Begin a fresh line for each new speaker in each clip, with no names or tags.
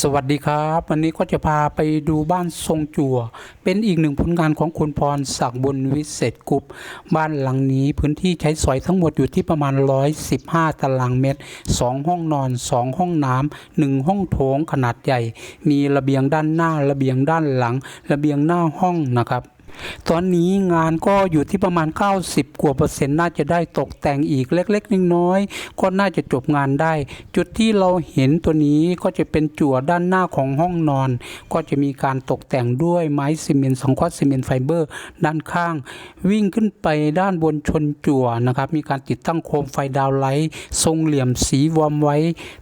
สวัสดีครับ วันนี้ก็จะพาไปดูบ้านทรงจั่ว เป็นอีกหนึ่งผลงานของคุณพรศักดิ์บุญวิเศษกุปบ้านหลังนี้พื้นที่ใช้สอยทั้งหมดอยู่ที่ประมาณ 115 ตารางเมตร 2 ห้องนอน 2 ห้องน้ำ1ห้องโถงขนาดใหญ่ มีระเบียงด้านหน้าระเบียงด้านหลัง ระเบียงหน้าห้องนะครับ ตอนนี้งานก็อยู่ที่ประมาณ 90 กว่าเปอร์เซ็นต์น่าจะได้ตกแต่งอีกเล็กๆน้อยๆก็น่าจะจบงานได้ จุดที่เราเห็นตัวนี้ก็จะเป็นจั่วด้านหน้าของห้องนอน ก็จะมีการตกแต่งด้วยไม้ซีเมนต์สังเคราะห์ซีเมนต์ไฟเบอร์ด้านข้าง วิ่งขึ้นไปด้านบนชนจั่วนะครับมีการติดตั้งโคมไฟดาวไลท์ทรงเหลี่ยมสีวอมไว้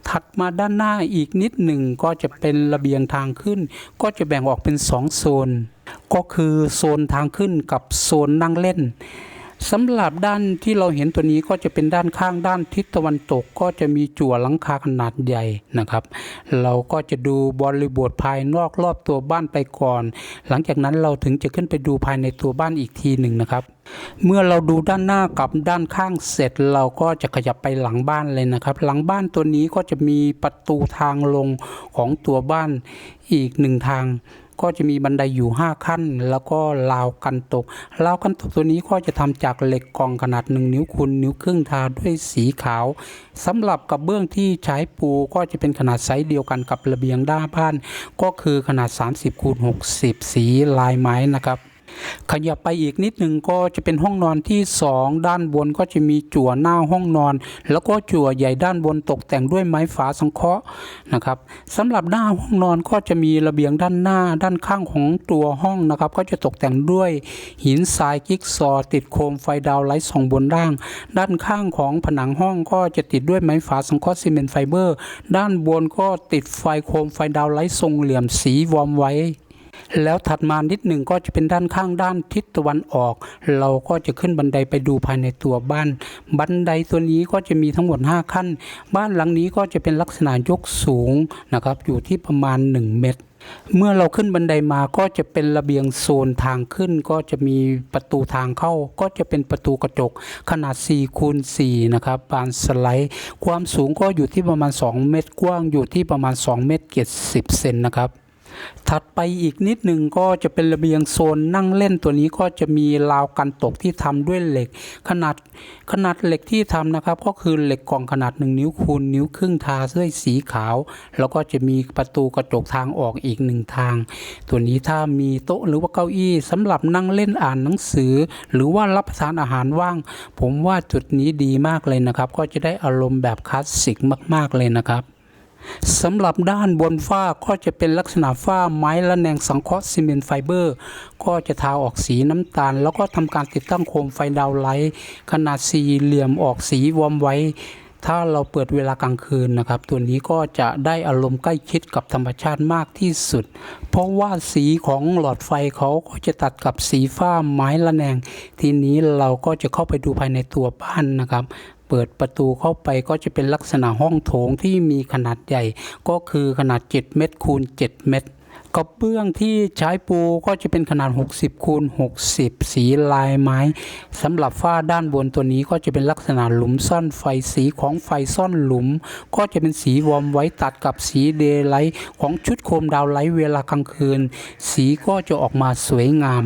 ถัดมาด้านหน้าอีกนิดหนึ่งก็จะเป็นระเบียงทางขึ้น ก็จะแบ่งออกเป็นสองโซน ก็คือโซนทางขึ้นกับโซนนั่งเล่นสำหรับด้านที่เราเห็นตัวนี้ก็จะเป็นด้านข้างด้านทิศตะวันตกก็จะมีจั่วหลังคาขนาดใหญ่นะครับ เราก็จะดูบริบทภายนอกรอบตัวบ้านไปก่อน หลังจากนั้นเราถึงจะขึ้นไปดูภายในตัวบ้านอีกทีหนึ่งนะครับ เมื่อเราดูด้านหน้ากับด้านข้างเสร็จ เราก็จะขยับไปหลังบ้านเลยนะครับ หลังบ้านตัวนี้ก็จะมีประตูทางลงของตัวบ้านอีกหนึ่งทาง ก็จะมีบันไดอยู่ 5 ขั้น แล้วก็ราวกันตกราวกันตกตัวนี้ก็จะทำจากเหล็กกองขนาด 1 นิ้วคูณนิ้วครึ่งทาด้วยสีขาวสำหรับกับเบื้องที่ใช้ปูก็จะเป็นขนาดไซส์เดียวกันกับระเบียงด้านบ้าน ก็คือขนาด 30คูณ60 สีลายไม้นะครับ ขยับไปอีกนิดหนึ่งก็จะเป็นห้องนอนที่ 2 ด้านบนก็จะมีจั่วหน้าห้องนอน แล้วก็จั่วใหญ่ด้านบนตกแต่งด้วยไม้ฝาสังเคราะห์นะครับสำหรับหน้าห้องนอนก็จะมีระเบียงด้านหน้าด้านข้างของตัวห้องนะครับ ก็จะตกแต่งด้วยหินทรายกิ๊กซอติดโคมไฟดาวไลท์ส่องบนล่าง ด้านข้างของผนังห้องก็จะติดด้วยไม้ฝาสังเคราะห์ซีเมนต์ไฟเบอร์ ด้านบนก็ติดไฟโคมไฟดาวไลท์ทรงเหลี่ยมสีวอร์มไว้ แล้วถัดมานิดหนึ่งก็จะเป็นด้านข้างด้านทิศตะวันออก เราก็จะขึ้นบันไดไปดูภายในตัวบ้าน บันไดตัวนี้ก็จะมีทั้งหมด 5 ขั้น บ้านหลังนี้ก็จะเป็นลักษณะยกสูงนะครับอยู่ที่ประมาณ 1 เมตรเมื่อเราขึ้นบันไดมาก็จะเป็นระเบียงโซนทางขึ้นก็จะมีประตูทางเข้า ก็จะเป็นประตูกระจกขนาด4คูณ4นะครับบานสไลด์ ความสูงก็อยู่ที่ประมาณ 2 เมตร กว้างอยู่ที่ประมาณ 2 เมตร70เซนนะครับ ถัดไปอีกนิดหนึ่งก็จะเป็นระเบียงโซนนั่งเล่นตัวนี้ก็จะมีราวกันตกที่ทำด้วยเหล็ก ขนาดขนาดเหล็กที่ทำนะครับ ก็คือเหล็กกล่องขนาด 1 นิ้วคูณนิ้วครึ่งทาด้วยสีขาว แล้วก็จะมีประตูกระจกทางออกอีกหนึ่งทาง ตัวนี้ถ้ามีโต๊ะหรือว่าเก้าอี้สำหรับนั่งเล่นอ่านหนังสือ หรือว่ารับประทานอาหารว่าง ผมว่าจุดนี้ดีมากเลยนะครับ ก็จะได้อารมณ์แบบคลาสสิกมาก ๆเลยนะครับ สำหรับด้านบนฝ้าก็จะเป็นลักษณะฝ้าไม้ละแนงสังเคราะห์ซีเมนต์ไฟเบอร์ ก็จะทาออกสีน้ำตาล แล้วก็ทำการติดตั้งโคมไฟดาวไลท์ขนาดสี่เหลี่ยมออกสีวอมไว้ ถ้าเราเปิดเวลากลางคืนนะครับ ตัวนี้ก็จะได้อารมณ์ใกล้ชิดกับธรรมชาติมากที่สุด เพราะว่าสีของหลอดไฟเขาก็จะตัดกับสีฟ้าไม้ละแนง ทีนี้เราก็จะเข้าไปดูภายในตัวบ้านนะครับ เปิดประตูเข้าไปก็จะเป็นลักษณะห้องโถงที่มีขนาดใหญ่ ก็คือขนาด 7 เมตรคูณ 7 เมตรกระเบื้องที่ใช้ปูก็จะเป็นขนาด 60คูณ60 สีลายไม้สำหรับฝ้าด้านบนตัวนี้ก็จะเป็นลักษณะหลุมซ่อนไฟสีของไฟซ่อนหลุม ก็จะเป็นสีวอมไว้ตัดกับสีเดย์ไลท์ของชุดโคมดาวไลท์เวลากลางคืน สีก็จะออกมาสวยงาม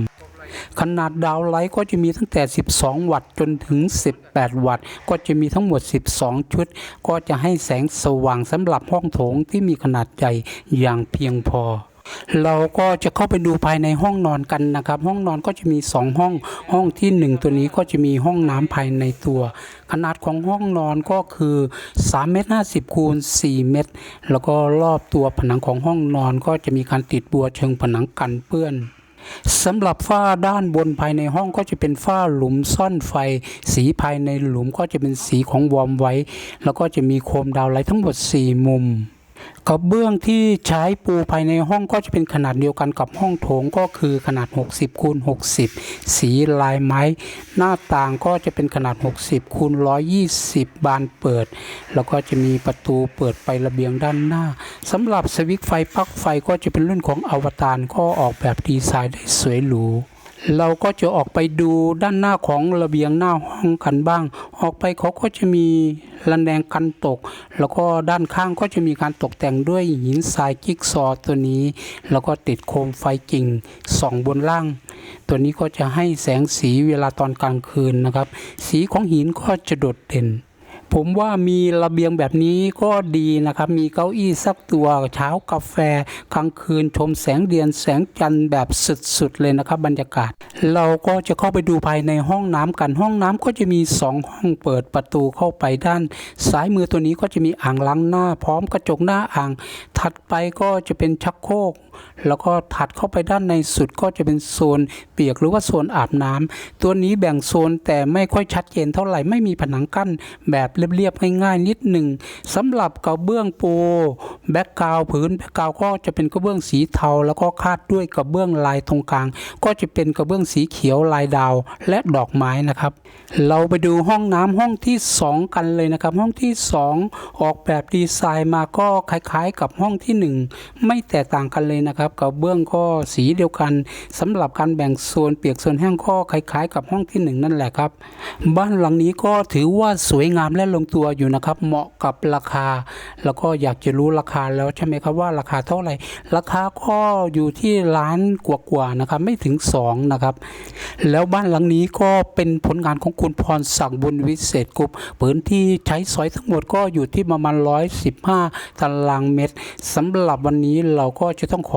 ขนาดดาวไลท์ก็จะมีตั้งแต่ 12 วัตต์จนถึง 18 วัตต์ ก็จะมีทั้งหมด 12 ชุด ก็จะให้แสงสว่างสำหรับห้องโถงที่มีขนาดใหญ่อย่างเพียงพอเราก็จะเข้าไปดูภายในห้องนอนกันนะครับ ห้องนอนก็จะมี 2 ห้อง ห้องที่ 1 ตัวนี้ก็จะมีห้องน้ำภายในตัว ขนาดของห้องนอนก็คือ3เมตร50คูณ4เมตร แล้วก็รอบตัวผนังของห้องนอนก็จะมีการติดบัวเชิงผนังกันเปื้อน สำหรับฝ้าด้านบนภายในห้องก็จะเป็นฝ้าหลุมซ่อนไฟ สีภายในหลุมก็จะเป็นสีของวอร์มไว้ แล้วก็จะมีโคมดาวไลท์ทั้งหมด 4 มุมกระเบื้องที่ใช้ปูภายในห้องก็จะเป็นขนาดเดียวกันกับห้องโถงก็คือขนาด 60คูณ60 สีลายไม้ หน้าต่างก็จะเป็นขนาด 60คูณ120 บานเปิด แล้วก็จะมีประตูเปิดไประเบียงด้านหน้า สำหรับสวิตช์ไฟปลั๊กไฟก็จะเป็นรุ่นของอวตารก็ออกแบบดีไซน์ได้สวยหรูเราก็จะออกไปดูด้านหน้าของระเบียงหน้าห้องกันบ้าง ออกไปเขาก็จะมีระแนงกันตก แล้วก็ด้านข้างก็จะมีการตกแต่งด้วยหินทรายจิ๊กซอตัวนี้ แล้วก็ติดโคมไฟจริงส่องบนล่าง ตัวนี้ก็จะให้แสงสีเวลาตอนกลางคืนนะครับ สีของหินก็จะโดดเด่น ผมว่ามีระเบียงแบบนี้ก็ดีนะครับ มีเก้าอี้สักตัวเช้ากาแฟกลางคืนชมแสงเดือนแสงจันทร์แบบสุดๆเลยนะครับ บรรยากาศ เราก็จะเข้าไปดูภายในห้องน้ำกันห้องน้ำก็จะมีสองห้องเปิดประตูเข้าไปด้าน ซ้ายมือตัวนี้ก็จะมีอ่างล้างหน้า พร้อมกระจกหน้าอ่าง ถัดไปก็จะเป็นชักโครก แล้วก็ถัดเข้าไปด้านในสุดก็จะเป็นโซนเปียกหรือว่าโซนอาบน้ำตัวนี้แบ่งโซนแต่ไม่ค่อยชัดเจนเท่าไหร่ไม่มีผนังกั้นแบบเรียบๆง่ายๆนิดหนึ่งสำหรับกระเบื้องปูแบ็กกราวพื้นแบ็กกราวก็จะเป็นกระเบื้องสีเทา แล้วก็คาดด้วยกระเบื้องลายตรงกลาง ก็จะเป็นกระเบื้องสีเขียวลายดาวและดอกไม้นะครับ เราไปดูห้องน้ำห้องที่สองกันเลยนะครับ ห้องที่สองออกแบบดีไซน์มาก็คล้ายๆ กับห้องที่หนึ่งไม่แตกต่างกันเลยนะครับกระเบื้องก็สีเดียวกันสำหรับการแบ่งโซนเปียกโซนแห้งก็คล้ายๆ กับห้องที่หนึ่งนั่นแหละครับ บ้านหลังนี้ก็ถือว่าสวยงามและลงตัวอยู่นะครับ เหมาะกับราคา แล้วก็อยากจะรู้ราคาแล้วใช่ไหมครับว่าราคาเท่าไหร่ ราคาก็อยู่ที่ล้านกว่าๆนะครับไม่ถึงสองนะครับ แล้วบ้านหลังนี้ก็เป็นผลงานของคุณพรศักดิ์บุญวิเศษกรุ๊ปพื้นที่ใช้สอยทั้งหมดก็อยู่ที่ประมาณ115 ตารางเมตรสำหรับวันนี้เราก็จะต้องข